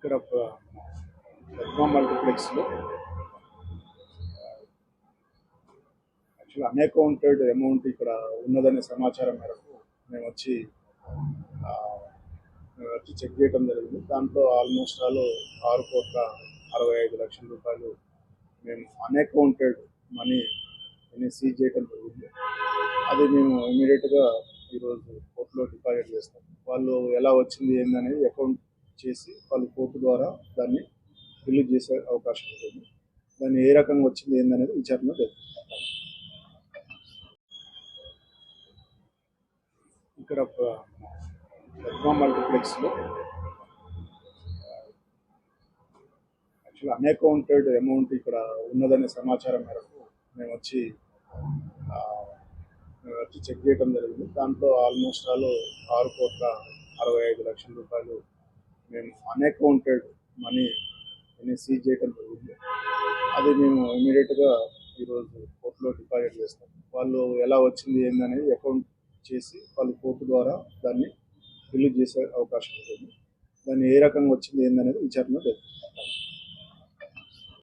ఇక్కడ ప- పద్మ మల్టీప్లెక్స్లో. యాక్చువల్ అన్అకౌంటెడ్ అమౌంట్ ఇక్కడ ఉన్నదనే సమాచారం మేరకు మేము వచ్చి మేము వచ్చి చెక్ చేయడం జరిగింది. దాంట్లో ఆల్మోస్ట్ ఆల్ ఆరు కోట్ల అరవై ఐదు లక్షల రూపాయలు మేము అన్అకౌంటెడ్ మనీ అని సీజ్ చేయడం జరిగింది. అది మేము ఇమీడియట్గా ఈరోజు కోర్టులో డిపాజిట్ చేస్తాం. వాళ్ళు ఎలా వచ్చింది ఏందనేది అకౌంట్ చేసి వాళ్ళు కోర్టు ద్వారా దాన్ని రిలీజ్ చేసే అవకాశం ఉంటుంది. దాన్ని ఏ రకంగా వచ్చింది ఏందనేది విచారణ జరుగుతుంది ఇక్కడ ప- మల్టీప్లెక్స్లో యాక్చువల్ అన్అకౌంటెడ్ అమౌంట్ ఇక్కడ ఉన్నదనే సమాచారం మేరకు మేము వచ్చి మేము వచ్చి చెక్ చేయడం జరిగింది. దాంట్లో ఆల్మోస్ట్ ఆల్ ఆరు కోట్ల అరవై ఐదు లక్షల రూపాయలు మేము అన్అకౌంటెడ్ మనీని సీజ్ చేయడం జరిగింది అది మేము ఇమీడియట్గా ఈరోజు కోర్టులో డిపాజిట్ చేస్తాం. వాళ్ళు ఎలా వచ్చింది ఏందనేది అకౌంట్ చేసి వాళ్ళు కోర్టు ద్వారా దాన్ని రిలీజ్ చేసే అవకాశం ఉంటుంది. దాన్ని ఏ రకంగా వచ్చింది ఏందనేది విచారణ జరుగుతుంది.